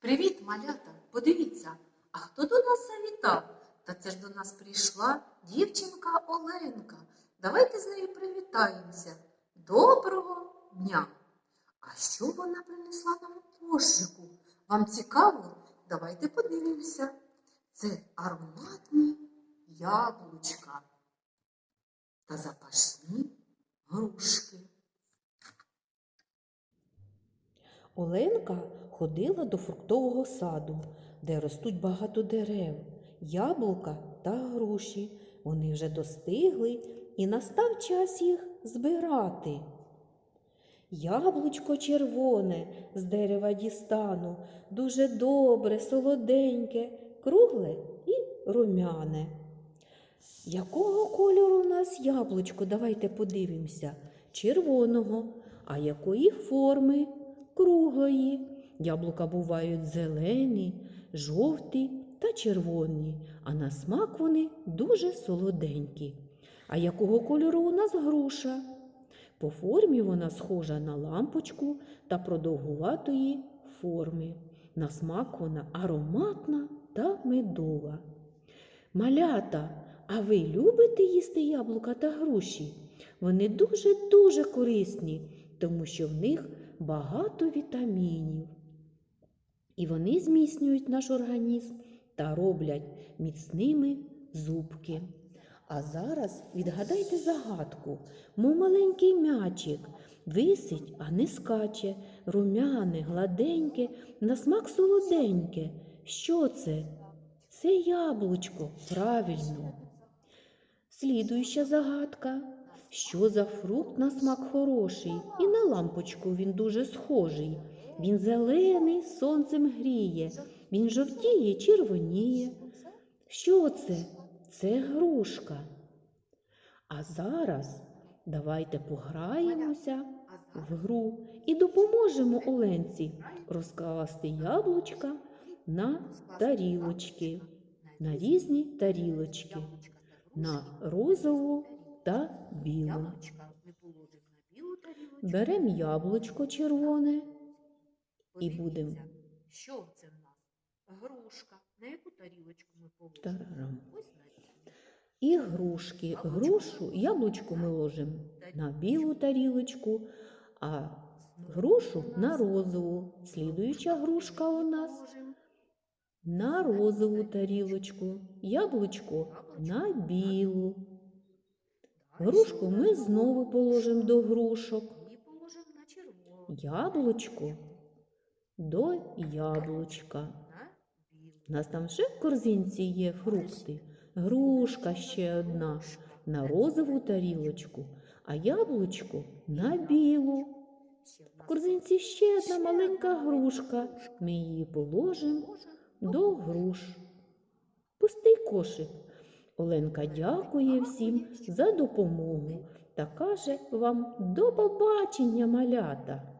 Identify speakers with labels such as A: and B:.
A: Привіт, малята! Подивіться, а хто до нас завітав? Та це ж до нас прийшла дівчинка Оленка. Давайте з нею привітаємося. Доброго дня! А що вона принесла нам у кошику? Вам цікаво? Давайте подивимося. Це ароматні яблучка та запашні грушки.
B: Оленка ходила до фруктового саду, де ростуть багато дерев, яблука та груші. Вони вже достигли і настав час їх збирати. Яблучко червоне з дерева дістану, дуже добре, солоденьке, кругле і румяне. Якого кольору у нас яблучко? Давайте подивимося. Червоного. А якої форми? Круглої. Яблука бувають зелені, жовті та червоні, а на смак вони дуже солоденькі. А якого кольору у нас груша? По формі вона схожа на лампочку та продовгуватої форми. На смак вона ароматна та медова. Малята, а ви любите їсти яблука та груші? Вони дуже-дуже корисні, тому що в них багато вітамінів. І вони зміцнюють наш організм та роблять міцними зубки. А зараз відгадайте загадку. Мов маленький м'ячик висить, а не скаче, румяне, гладеньке, на смак солоденьке. Що це? Це яблучко, правильно. Слідуюча загадка. Що за фрукт на смак хороший, і на лампочку він дуже схожий. Він зелений, сонцем гріє, він жовтіє, червоніє. Що це? Це грушка. А зараз давайте пограємося в гру і допоможемо Оленці розкласти яблучка на тарілочки, на різні тарілочки, на розову та білу. Беремо яблучко червоне і будемо
A: Що це в нас? Грушка. На яку тарілочку ми положимо?
B: І грушки. Грушу, яблучко ми ложимо на білу тарілочку, а грушу на розову. Слідуюча грушка у нас на розову тарілочку, яблучко на білу. Грушку ми знову положимо до грушок. Яблучко до яблучка. У нас там ще в корзинці є фрукти. Грушка ще одна на розову тарілочку, а яблучко на білу.
A: В
B: корзинці ще одна маленька грушка. Ми її положимо до груш. Пустий кошик. Оленка дякує всім за допомогу та каже вам до побачення, малята.